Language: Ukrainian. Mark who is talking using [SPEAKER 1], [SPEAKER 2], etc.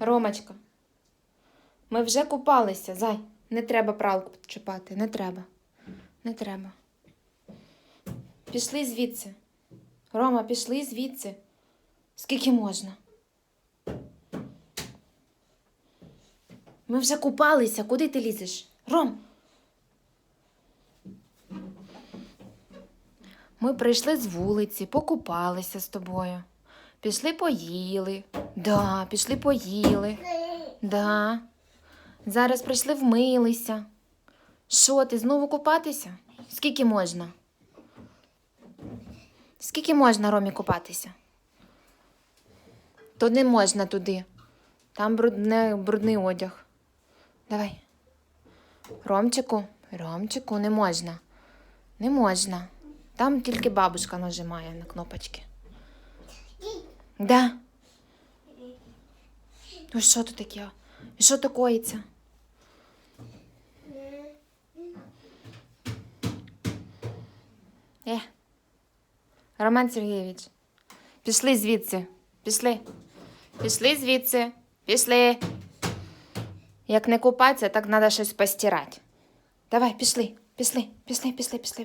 [SPEAKER 1] Ромочка. Ми вже купалися, зай. Не треба пралку чіпати, не треба. Не треба. Пішли звідси. Рома, пішли звідси. Скільки можна? Ми вже купалися. Куди ти лізеш? Ром. Ми прийшли з вулиці, покупалися з тобою. Пішли поїли. Да, пішли поїли. Да. Зараз прийшли вмилися. Що, ти знову купатися? Скільки можна? Скільки можна Ромі купатися? То не можна туди. Там брудне, брудний одяг. Давай. Ромчику, Ромчику, не можна. Не можна. Там тільки бабушка нажимає на кнопочки. Да. Ну що тут таке? Що то коїться? Е. Роман Сергійович, пішли звідси. Пішли. Пішли звідси. Пішли. Як не купатися, так треба щось постирати. Давай, пішли, пішли, пішли, пішли, пішли, пішли.